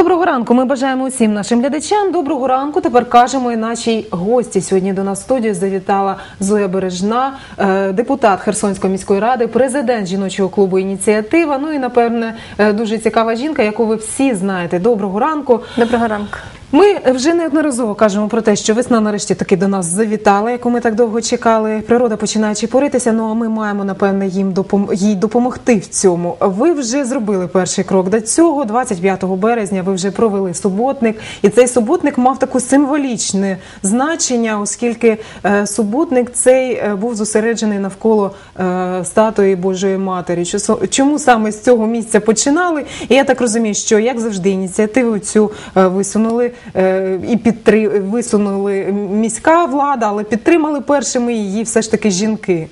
Доброго ранку. Ми бажаємо усім нашим глядачам. Доброго ранку. Тепер кажемо і нашій гості. Сьогодні до нас в студію завітала Зоя Бережна, е, депутат Херсонської міської ради, президент жіночого клубу Ініціатива. Ну і напевне е, дуже цікава жінка, яку ви всі знаєте. Доброго ранку. Доброго ранку. Ми вже неодноразово кажемо про те, що весна нарешті таки до нас завітала, яку ми так довго чекали. Природа починає чепуритися. Ну а ми маємо напевне їм допом... їй допомогти в цьому. Ви вже зробили перший крок до цього. 25 березня ви вже провели суботник, і цей суботник мав таку символічне значення, оскільки е, суботник цей е, був зосереджений навколо е, статуї Божої Матері. Чому саме з цього місця починали? І я так розумію, що як завжди ініціативу цю висунули і підтри... висунули міська влада, але підтримали першими її все ж таки жінки.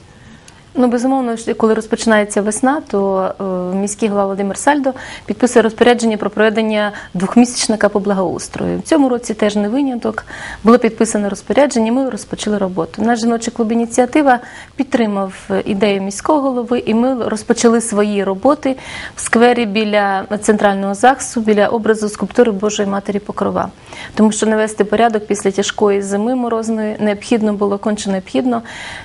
Ну, безумовно, коли розпочинається весна, то е, міський голова Володимир Сальдо підписує розпорядження про проведення двохмісячника по благоустрою. В цьому році теж не виняток. Було підписане розпорядження, ми розпочали роботу. Наш жіночий клуб ініціатива підтримав е, ідею міського голови, і ми розпочали свої роботи в сквері біля центрального ЗАГСу, біля образу скульптури Божої Матері Покрова. Тому що навести порядок після тяжкої зими морозної необхідно було конче необхідно.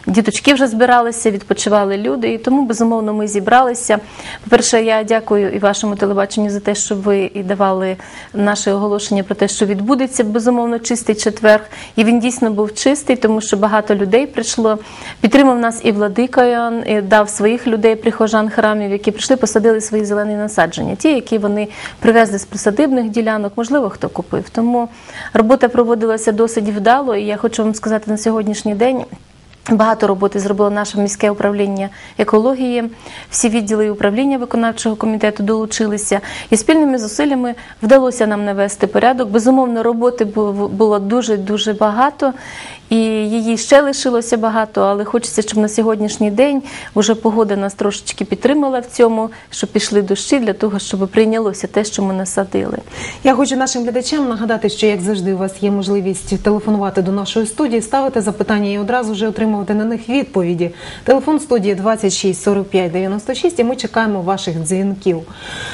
Діточки вже збиралися, відпочивали люди, і тому безумовно ми зібралися. По-перше, я дякую і вашому телебаченню за те, що ви і давали наше оголошення про те, що відбудеться безумовно чистий четверг. І він дійсно був чистий, тому що багато людей прийшло. Підтримав нас і владика Іоанн, і дав своїх людей, прихожан храмів, які прийшли, посадили свої зелені насадження, ті, які вони привезли з присадибних ділянок, можливо, хто купив. Тому робота проводилася досить вдало, і я хочу вам сказати на сьогоднішній день. Багато роботи зробило наше міське управління екології. Всі відділи управління виконавчого комітету долучилися, і спільними зусиллями вдалося нам навести порядок. Безумовно, роботи було дуже дуже багато, і її ще лишилося багато. Але хочеться, щоб на сьогоднішній день вже погода нас трошечки підтримала в цьому, щоб пішли дощі для того, щоб прийнялося те, що ми насадили. Я хочу нашим глядачам нагадати, що як завжди у вас є можливість телефонувати до нашої студії, ставити запитання і одразу вже отримувати на них відповіді. Телефон студії 26 45 96 і ми чекаємо ваших дзвінків.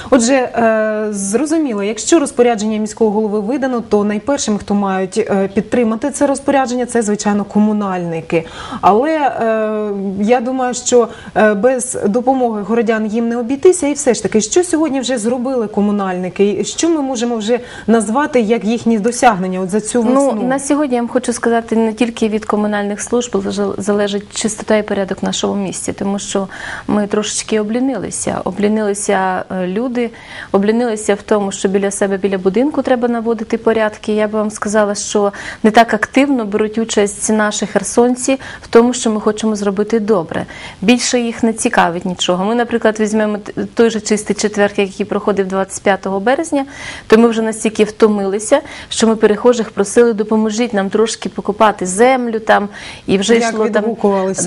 Отже, е, зрозуміло, якщо розпорядження міського голови видано, то найпершим, хто мають е, підтримати це розпорядження, це звичайно комунальники. Але е, я думаю, що е, без допомоги городян їм не обійтися. І все ж таки, що сьогодні вже зробили комунальники? І Що ми можемо вже назвати як їхні досягнення от за цю весну? Ну на сьогодні я вам хочу сказати не тільки від комунальних служб залежить чистота і порядок в нашому місті, тому що ми трошечки облінилися. Облінилися е, люди, облінилися в тому, що біля себе, біля будинку треба наводити порядки. Я би вам сказала, що не так активно беруть участь наші херсонці в тому, що ми хочемо зробити добре. Більше їх не цікавить нічого. Ми, наприклад, візьмемо той же чистий четверг, який проходив 25 березня, то ми вже настільки втомилися, що ми перехожих просили, допоможіть нам трошки покупати землю там і вже Як йшло там.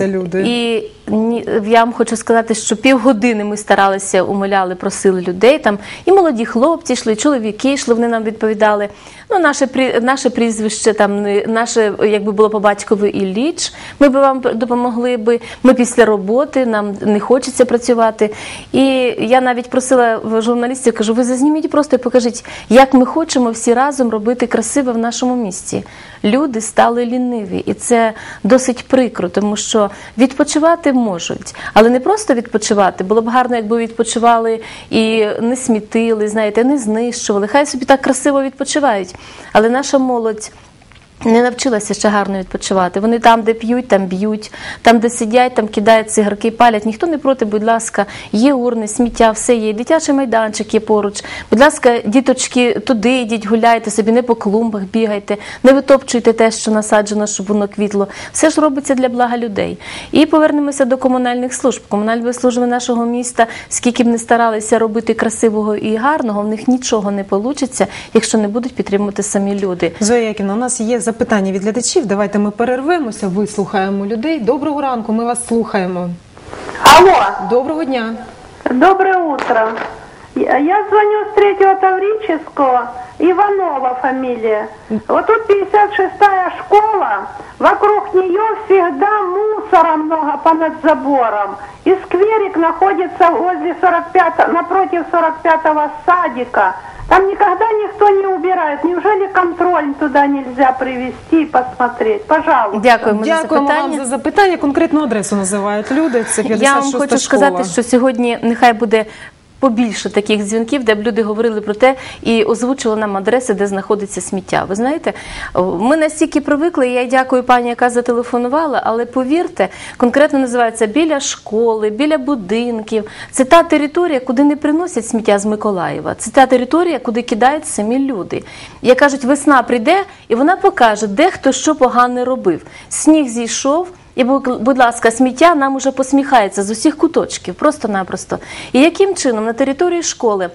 люди? І я вам хочу сказати, що півгодини ми старалися, умоляли, просили людей там, і молоді хлопці йшли, чоловіки йшли, вони нам відповідали. Ну, наше наше прізвище там наше, якби було по батькові Ілліч, ми б вам допомогли би. Ми після роботи, нам не хочеться працювати. І я навіть просила журналістів, кажу, ви зазніміть просто і покажіть, як ми хочемо всі разом робити красиве в нашому місті. Люди стали ліниві, і це досить прикро, тому що відпочивати можуть, але не просто відпочивати. Було б гарно, якби відпочивали і не смітили, знаєте, не знищували. Хай собі так красиво відпочивають. Але наша молодь. Не навчилася ще гарно відпочивати. Вони там, де п'ють, там б'ють, там, де сидять, там кидають цигарки, палять. Ніхто не проти, будь ласка, є урни, сміття, все є. Дитячий майданчик є поруч. Будь ласка, діточки, туди йдіть, гуляйте собі, не по клумбах бігайте, не витопчуйте те, що насаджено, щоб воно квітло. Все ж робиться для блага людей. І повернемося до комунальних служб. Комунальні служби нашого міста, скільки б не старалися робити красивого і гарного, в них нічого не вийде, якщо не будуть підтримувати самі люди. Зоя Яківна, у нас є запитання від глядачів. Давайте ми перервемося, вислухаємо людей. Доброго ранку, ми вас слухаємо. Алло, Доброго дня. доброе утро. Я звоню с третьего Таврического, Иванова фамилия. Вот тут 56-я школа, вокруг нее всегда мусора много понад забором. И скверик находится возле 45 напротив 45-го садика. Там никогда никто не убирает. Неужели контроль туда нельзя привести и посмотреть? Пожалуйста. Дякуємо, за запитання. вам за запитання. Конкретну адресу називають люди. Це 56 Я вам хочу школа. сказати, що сьогодні нехай буде. Побільше таких дзвінків, де б люди говорили про те і озвучували нам адреси, де знаходиться сміття. Ви знаєте, ми настільки привикли. Я дякую пані, яка зателефонувала, але повірте, конкретно називається біля школи, біля будинків. Це та територія, куди не приносять сміття з Миколаєва. Це та територія, куди кидають самі люди. Як кажуть, весна прийде і вона покаже, де хто що погане робив. Сніг зійшов. І, будь ласка, сміття нам уже посміхається з усіх куточків, просто-напросто. І яким чином на території школи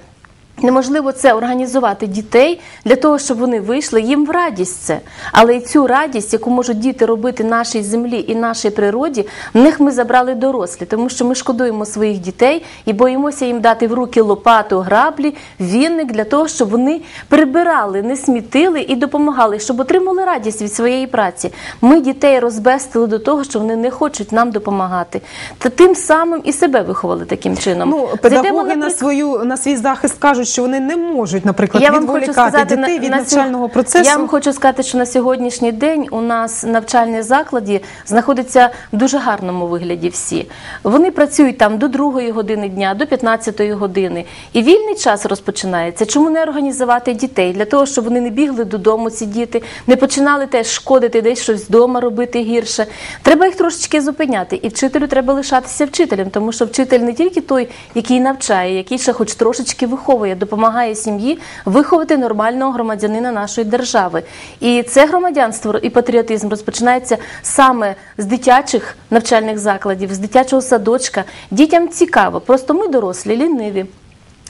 неможливо це організувати дітей для того, щоб вони вийшли, їм в радість це. Але і цю радість, яку можуть діти робити нашій землі і нашій природі, в них ми забрали дорослі, тому що ми шкодуємо своїх дітей і боїмося їм дати в руки лопату, граблі, вінник для того, щоб вони прибирали, не смітили і допомагали, щоб отримали радість від своєї праці. Ми дітей розбестили до того, що вони не хочуть нам допомагати. Та тим самим і себе виховали таким чином. Ну, Зайдемо, педагоги на свою на свій захист кажуть, що вони не можуть, наприклад, я відволікати сказати дітей від на навчального процесу. Я вам хочу сказати, що на сьогоднішній день у нас навчальні заклади знаходяться в дуже гарному вигляді. Всі вони працюють там до другої години дня, до 15-ї години, і вільний час розпочинається. Чому не організувати дітей для того, щоб вони не бігли додому, ці діти, не починали теж шкодити, десь щось вдома робити гірше. Треба їх трошечки зупиняти, і вчителю треба лишатися вчителем, тому що вчитель не тільки той, який навчає, який ще хоч трошечки виховує, допомагає сім'ї виховати нормального громадянина нашої держави. І це громадянство і патріотизм розпочинається саме з дитячих навчальних закладів, з дитячого садочка. Дітям цікаво, просто ми дорослі, ліниві.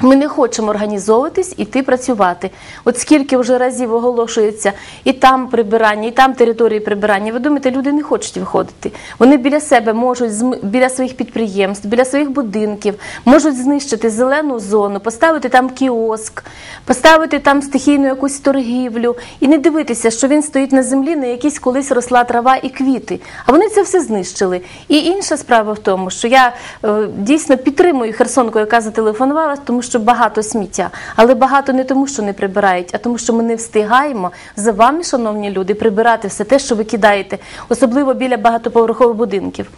Ми не хочемо організовуватись іти працювати. От скільки вже разів оголошується і там прибирання, і там території прибирання. Ви думаєте, люди не хочуть виходити. Вони біля себе можуть біля своїх підприємств, біля своїх будинків можуть знищити зелену зону, поставити там кіоск, поставити там стихійну якусь торгівлю і не дивитися, що він стоїть на землі, на якійсь колись росла трава і квіти. А вони це все знищили. І інша справа в тому, що я е, дійсно підтримую Херсонку, яка зателефонувала, тому що багато сміття. Але багато не тому, що не прибирають, а тому, що ми не встигаємо за вами, шановні люди, прибирати все те, що ви кидаєте, особливо біля багатоповерхових будинків.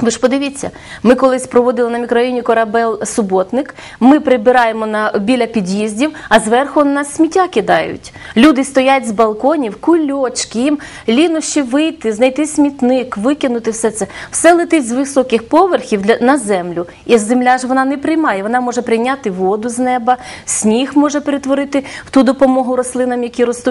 Ви ж подивіться, ми колись проводили на мікрорайоні корабель суботник. Ми прибираємо на біля під'їздів, а зверху на нас сміття кидають. Люди стоять з балконів, кульочки, їм лінощі вийти, знайти смітник, викинути все це. Все летить з високих поверхів для на землю. І земля ж вона не приймає. Вона може прийняти воду з неба, сніг може перетворити в ту допомогу рослинам, які ростуть.